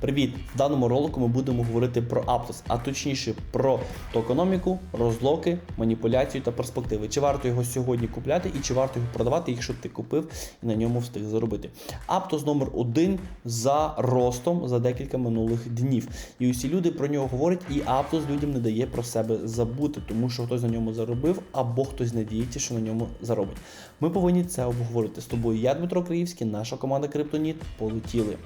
Привіт! В даному ролику ми будемо говорити про Aptos, а точніше про токономіку, розлоки, маніпуляцію та перспективи. Чи варто його сьогодні купляти і чи варто його продавати, якщо ти купив і на ньому встиг заробити. Aptos номер один за ростом за декілька минулих днів. І усі люди про нього говорять, і Aptos людям не дає про себе забути, тому що хтось на ньому заробив або хтось надіється, що на ньому заробить. Ми повинні це обговорити з тобою. Я Дмитро Криївський, наша команда Криптоніт. Полетіли.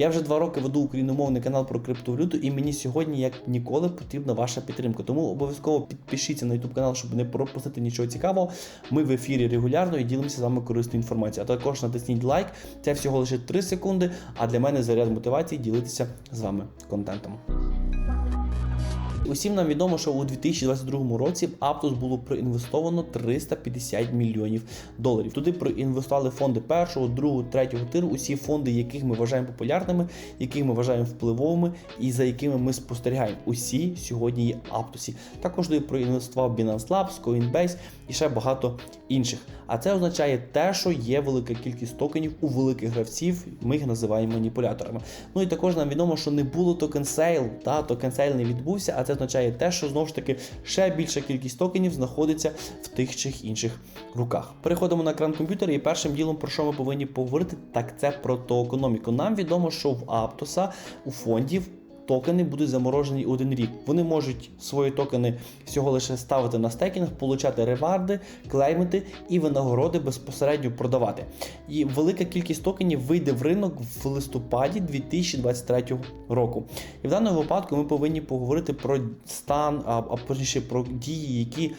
Я вже два роки веду україномовний канал про криптовалюту, і мені сьогодні, як ніколи, потрібна ваша підтримка. Тому обов'язково підпишіться на YouTube канал, щоб не пропустити нічого цікавого. Ми в ефірі регулярно і ділимося з вами корисною інформацією. А також натисніть лайк. Це всього лише 3 секунди. А для мене заряд мотивації ділитися з вами контентом. Усім нам відомо, що у 2022 році в Aptos було проінвестовано 350 мільйонів доларів. Туди проінвестували фонди першого, другого, третього тиру, усі фонди, яких ми вважаємо популярними, яких ми вважаємо впливовими і за якими ми спостерігаємо. Усі сьогодні є Aptos. Також туди проінвестував Binance Labs, Coinbase і ще багато інших. А це означає те, що є велика кількість токенів у великих гравців. Ми їх називаємо маніпуляторами. Ну і також нам відомо, що не було токен сейл, та токен сейл не відбувся, а це означає те, що знову ж таки ще більша кількість токенів знаходиться в тих чи інших руках. Переходимо на екран комп'ютера, і першим ділом, про що ми повинні поговорити, так це про токеноміку. Нам відомо, що в Аптоса у фондів. Токени будуть заморожені один рік. Вони можуть свої токени всього лише ставити на стейкінг, получати реварди, клеймити і винагороди безпосередньо продавати. І велика кількість токенів вийде в ринок в листопаді 2023 року. І в даному випадку ми повинні поговорити про стан, а точніше про дії, які е,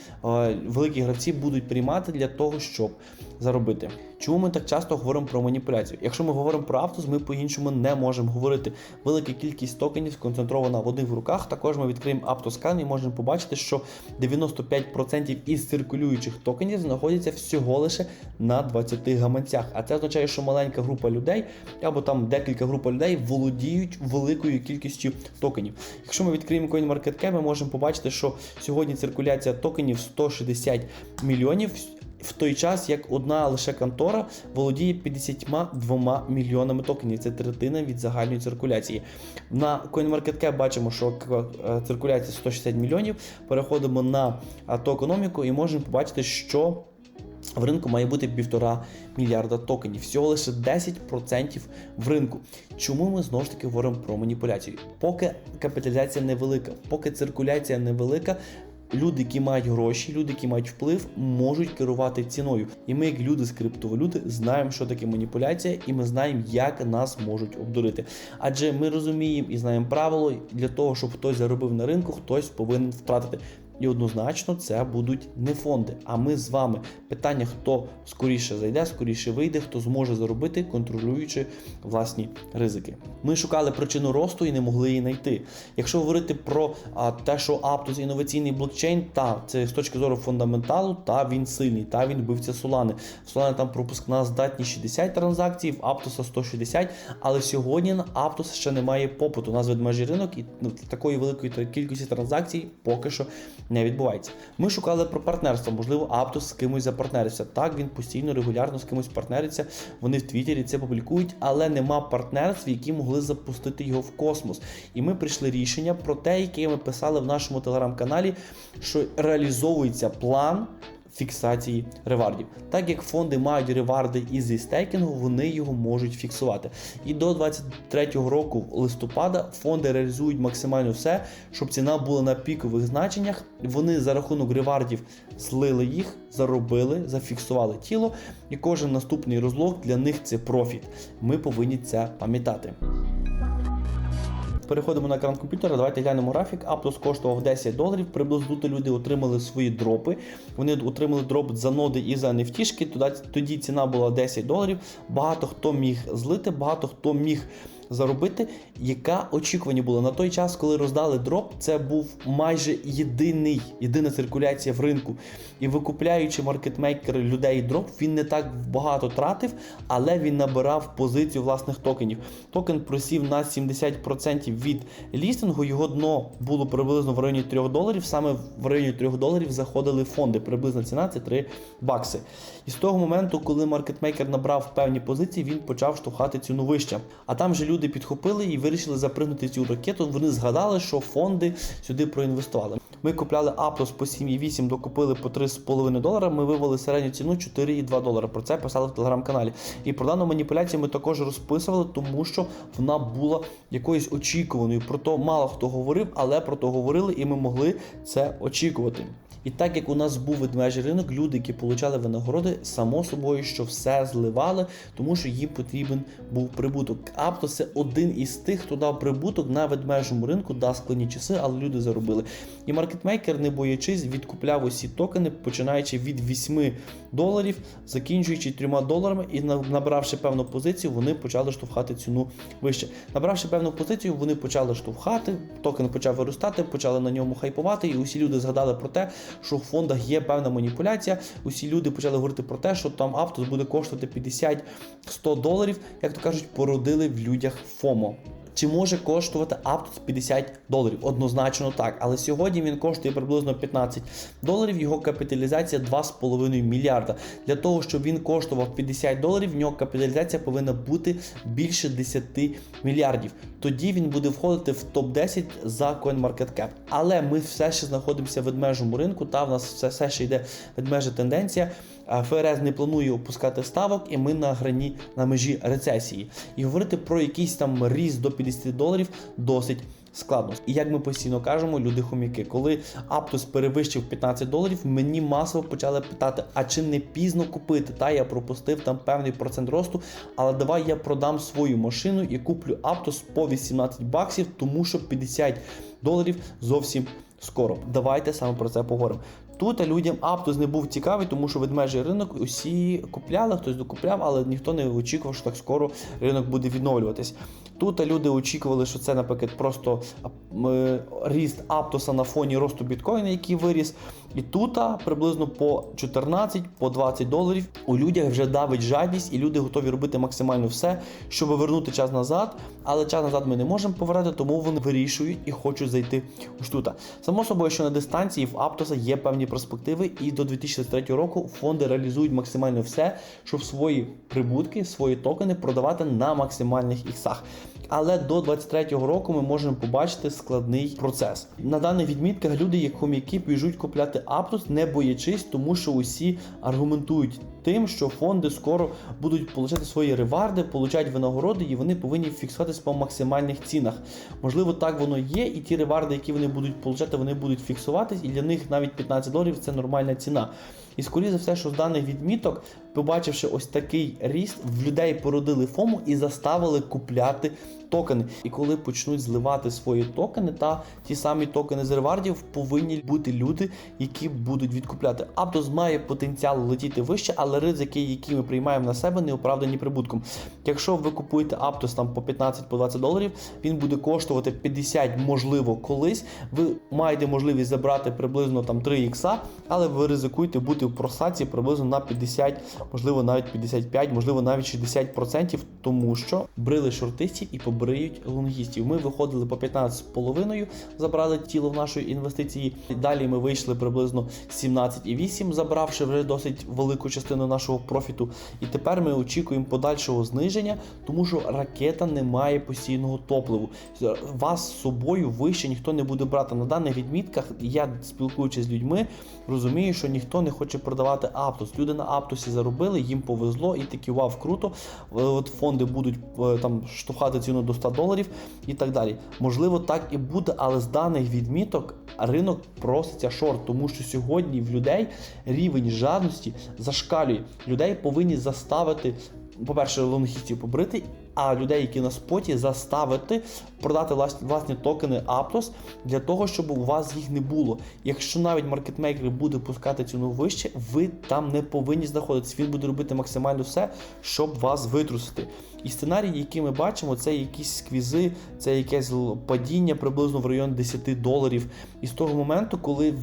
великі гравці будуть приймати для того, щоб заробити. Чому ми так часто говоримо про маніпуляцію? Якщо ми говоримо про Aptos, ми по-іншому не можемо говорити. Велика кількість токенів сконцентрована в одних в руках. Також ми відкриємо Aptos і можемо побачити, що 95% із циркулюючих токенів знаходяться всього лише на 20 гаманцях. А це означає, що маленька група людей або там декілька груп людей володіють великою кількістю токенів. Якщо ми відкриємо CoinMarketCap, ми можемо побачити, що сьогодні циркуляція токенів 160 мільйонів в той час, як одна лише контора володіє 52 мільйонами токенів. Це третина від загальної циркуляції. На CoinMarketCap бачимо, що е, циркуляція 160 мільйонів. Переходимо на токеноміку і можемо побачити, що. В ринку має бути півтора мільярда токенів, всього лише 10% в ринку. Чому ми знову ж таки говоримо про маніпуляцію? Поки капіталізація невелика, поки циркуляція невелика, люди, які мають гроші, люди, які мають вплив, можуть керувати ціною. І ми, як люди з криптовалюти, знаємо, що таке маніпуляція, і ми знаємо, як нас можуть обдурити. Адже ми розуміємо і знаємо правило для того, щоб хтось заробив на ринку, хтось повинен втратити. І однозначно це будуть не фонди. А ми з вами питання, хто скоріше зайде, скоріше вийде, хто зможе заробити, контролюючи власні ризики. Ми шукали причину росту і не могли її знайти. Якщо говорити про а, те, що Aptos інноваційний блокчейн, та це з точки зору фундаменталу, та він сильний, та він вбивця Solana. Solana там пропускна здатність 60 транзакцій, в Aptos 160, але сьогодні на Aptos ще немає попиту. У нас ведмежий ринок і ну, такої великої кількості транзакцій поки що не відбувається. Ми шукали про партнерство, можливо, Аптос з кимось запартнерився. Так, він постійно, регулярно з кимось партнериться. Вони в Твіттері це публікують, але нема партнерств, які могли запустити його в космос. І ми прийшли рішення про те, яке ми писали в нашому телеграм-каналі, що реалізовується план фіксації ревардів. Так як фонди мають реварди із стейкінгу, вони його можуть фіксувати. І до 2023 року листопада фонди реалізують максимально все, щоб ціна була на пікових значеннях. Вони за рахунок ревардів злили їх, заробили, зафіксували тіло, і кожен наступний розлог для них це профіт. Ми повинні це пам'ятати переходимо на екран комп'ютера. Давайте глянемо графік. Аптос коштував 10 доларів. Приблизно тут люди отримали свої дропи. Вони отримали дроп за ноди і за нефтішки. Тоді ціна була 10 доларів. Багато хто міг злити, багато хто міг заробити. Яка очікування було на той час, коли роздали дроп, це був майже єдиний, єдина циркуляція в ринку. І викупляючи маркетмейкери людей дроп, він не так багато тратив, але він набирав позицію власних токенів. Токен просів на 70% від лістингу. Його дно було приблизно в районі 3 доларів. Саме в районі 3 доларів заходили фонди. Приблизна ціна це 3 бакси. І з того моменту, коли маркетмейкер набрав певні позиції, він почав штовхати ціну вище. А там же люди підхопили і вирішили запригнути цю ракету. Вони згадали, що фонди сюди проінвестували. Ми купляли Aptos по 7,8, докупили по 3,5 долара. Ми вивели середню ціну 4,2 долара. Про це писали в телеграм-каналі. І про дану маніпуляцію ми також розписували, тому що вона була якоюсь очікуваною. Про то мало хто говорив, але про то говорили, і ми могли це очікувати. І так як у нас був ведмежий ринок, люди, які получали винагороди, само собою, що все зливали, тому що їм потрібен був прибуток. Апто це один із тих, хто дав прибуток на ведмежому ринку, да, складні часи, але люди заробили. І маркетмейкер, не боячись, відкупляв усі токени, починаючи від 8 доларів, закінчуючи 3 доларами, і набравши певну позицію, вони почали штовхати ціну вище. Набравши певну позицію, вони почали штовхати, токен почав виростати, почали на ньому хайпувати, і усі люди згадали про те, що в фондах є певна маніпуляція. Усі люди почали говорити про те, що там Aptos буде коштувати 50-100 доларів, як то кажуть, породили в людях ФОМО. Чи може коштувати Aptos 50 доларів? Однозначно так. Але сьогодні він коштує приблизно 15 доларів. Його капіталізація 2,5 мільярда. Для того, щоб він коштував 50 доларів, в нього капіталізація повинна бути більше 10 мільярдів. Тоді він буде входити в топ-10 за CoinMarketCap. Але ми все ще знаходимося в ведмежому ринку, та в нас все, все ще йде ведмежа тенденція. ФРС не планує опускати ставок, і ми на грані на межі рецесії. І говорити про якийсь там ріст до 50 доларів досить складно. І як ми постійно кажемо, люди хомяки, коли Аптус перевищив 15 доларів, мені масово почали питати: а чи не пізно купити? Та я пропустив там певний процент росту, але давай я продам свою машину і куплю Аптус по 18 баксів, тому що 50 доларів зовсім скоро. Давайте саме про це поговоримо. Тут людям Аптус не був цікавий, тому що ведмежий ринок усі купляли, хтось докупляв, але ніхто не очікував, що так скоро ринок буде відновлюватись. Тут люди очікували, що це, наприклад, просто е, ріст Аптоса на фоні росту біткоїна, який виріс. І тут приблизно по 14, по 20 доларів у людях вже давить жадність, і люди готові робити максимально все, щоб вернути час назад. Але час назад ми не можемо повернути, тому вони вирішують і хочуть зайти у штута. Само собою, що на дистанції в Аптоса є певні перспективи, і до 2023 року фонди реалізують максимально все, щоб свої прибутки, свої токени продавати на максимальних іксах. Але до 23-го року ми можемо побачити складний процес. На даних відмітках люди, як хом'яки, біжуть купляти Аптус, не боячись, тому що усі аргументують тим, що фонди скоро будуть получати свої реварди, получають винагороди, і вони повинні фіксуватися по максимальних цінах. Можливо, так воно є, і ті реварди, які вони будуть получати, вони будуть фіксуватись, і для них навіть 15 доларів це нормальна ціна. І скоріше за все, що з даних відміток, побачивши ось такий ріст, в людей породили фому і заставили купляти токени. І коли почнуть зливати свої токени, та ті самі токени з ревардів повинні бути люди, які будуть відкупляти. Аптос має потенціал летіти вище, але ризики, які ми приймаємо на себе, не оправдані прибутком. Якщо ви купуєте Аптос там по 15 по 20 доларів, він буде коштувати 50, можливо, колись. Ви маєте можливість забрати приблизно там 3 ікса, але ви ризикуєте бути в просадці приблизно на 50, можливо, навіть 55, можливо, навіть 60%, тому що брили шортистів і побриють лонгістів. Ми виходили по 15,5, забрали тіло в нашої інвестиції. Далі ми вийшли приблизно 17,8, забравши вже досить велику частину нашого профіту. І тепер ми очікуємо подальшого зниження, тому що ракета не має постійного топливу. Вас з собою вище ніхто не буде брати. На даних відмітках я спілкуючись з людьми, розумію, що ніхто не хоче продавати Аптос. Люди на Аптосі заробили, їм повезло і такі вау, круто. Е, От фонди будуть е, там штовхати ціну до 100 доларів і так далі. Можливо, так і буде, але з даних відміток ринок проситься шорт, тому що сьогодні в людей рівень жадності зашкалює. Людей повинні заставити. По-перше, лонгітів побрити, а людей, які на споті, заставити продати власні, токени Aptos для того, щоб у вас їх не було. Якщо навіть маркетмейкер буде пускати ціну вище, ви там не повинні знаходитися. Він буде робити максимально все, щоб вас витрусити. І сценарій, який ми бачимо, це якісь сквізи, це якесь падіння приблизно в районі 10 доларів. І з того моменту, коли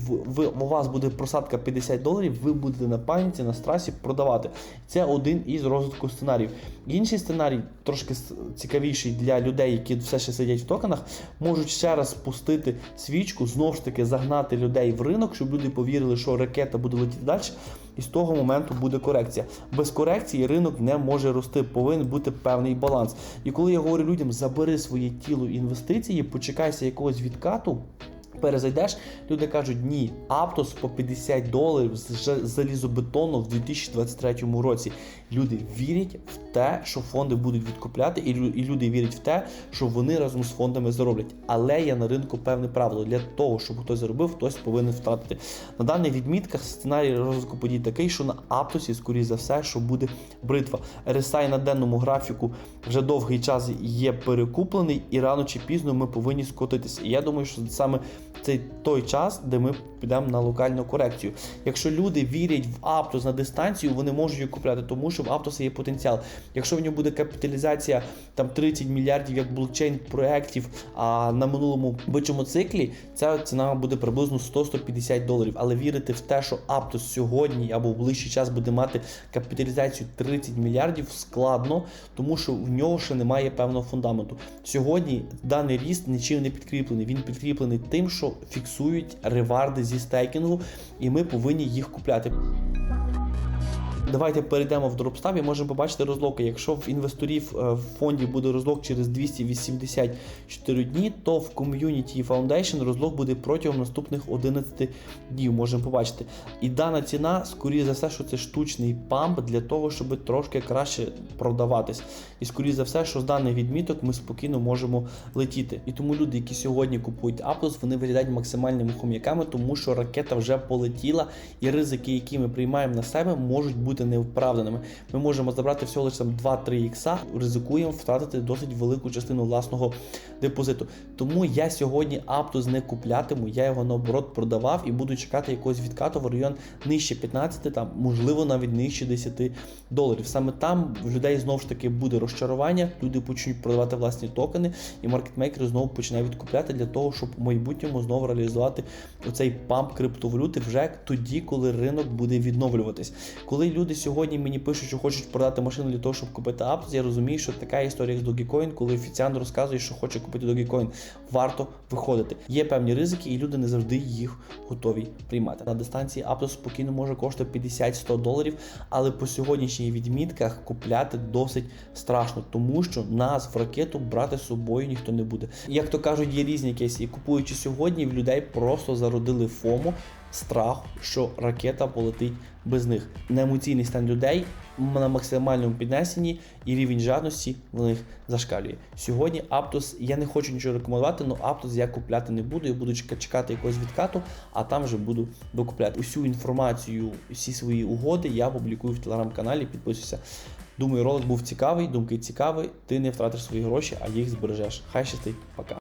у вас буде просадка 50 доларів, ви будете на паніці, на страсі продавати. Це один із розвитку сценаріїв. Інший сценарій, трошки с- цікавіший для людей, які все ще сидять в токенах, можуть ще раз спустити свічку, знову ж таки загнати людей в ринок, щоб люди повірили, що ракета буде летіти далі. І з того моменту буде корекція. Без корекції ринок не може рости, повинен бути певний баланс. І коли я говорю людям, забери своє тіло інвестиції, почекайся якогось відкату. Перезайдеш, люди кажуть, ні, Аптос по 50 доларів з залізобетону в 2023 році. Люди вірять в те, що фонди будуть відкупляти, і люди вірять в те, що вони разом з фондами зароблять. Але є на ринку певне правило. Для того, щоб хтось заробив, хтось повинен втратити. На даних відмітках сценарій розвитку подій такий, що на Аптосі, скоріш за все, що буде бритва. RSI на денному графіку вже довгий час є перекуплений, і рано чи пізно ми повинні скотитися. І я думаю, що саме це той час, де ми підемо на локальну корекцію. Якщо люди вірять в Аптос на дистанцію, вони можуть її купляти, тому що в Аптоса є потенціал. Якщо в нього буде капіталізація там 30 мільярдів як блокчейн проєктів, на минулому бичому циклі ця ціна буде приблизно 100-150 доларів. Але вірити в те, що Аптос сьогодні або в ближчий час буде мати капіталізацію 30 мільярдів, складно, тому що в нього ще немає певного фундаменту. Сьогодні даний ріст нічим не підкріплений. Він підкріплений тим, що фіксують реварди зі стейкінгу, і ми повинні їх купляти. Давайте перейдемо в дропстап і можемо побачити розлоки. Якщо в інвесторів е, в фонді буде розлок через 284 дні, то в Community Foundation розлок буде протягом наступних 11 днів. Можемо побачити. І дана ціна, скоріше за все, що це штучний памп для того, щоб трошки краще продаватись. І скоріше за все, що з даних відміток ми спокійно можемо летіти. І тому люди, які сьогодні купують Aptos, вони виглядають максимальними хом'яками, тому що ракета вже полетіла, і ризики, які ми приймаємо на себе, можуть бути невправданими. Ми можемо забрати всього лише там 2-3 ікса, ризикуємо втратити досить велику частину власного депозиту. Тому я сьогодні Aptos не куплятиму, я його наоборот продавав і буду чекати якогось відкату в район нижче 15, там можливо навіть нижче 10 доларів. Саме там в людей знову ж таки буде розчарування, люди почнуть продавати власні токени, і маркетмейкери знову починають відкупляти для того, щоб в майбутньому знову реалізувати оцей памп криптовалюти вже тоді, коли ринок буде відновлюватись. Коли люди сьогодні мені пишуть, що хочуть продати машину для того, щоб купити Aptos, я розумію, що така історія з Dogecoin, коли офіціант розказує, що хоче купити Dogecoin, варто виходити. Є певні ризики, і люди не завжди їх готові приймати. На дистанції Aptos спокійно може коштувати 50-100 доларів, але по сьогоднішніх відмітках купляти досить страшно, тому що нас в ракету брати з собою ніхто не буде. Як то кажуть, є різні кейси. І купуючи сьогодні, в людей просто зародили фому. Страх, що ракета полетить без них. На емоційний стан людей на максимальному піднесенні і рівень жадності в них зашкалює. Сьогодні Aptos, я не хочу нічого рекомендувати, але Aptos я купляти не буду. Я буду чекати якогось відкату, а там вже буду докупляти. Усю інформацію, всі свої угоди я публікую в телеграм-каналі. Підписуйся. Думаю, ролик був цікавий, думки цікаві. Ти не втратиш свої гроші, а їх збережеш. Хай щастить, пока.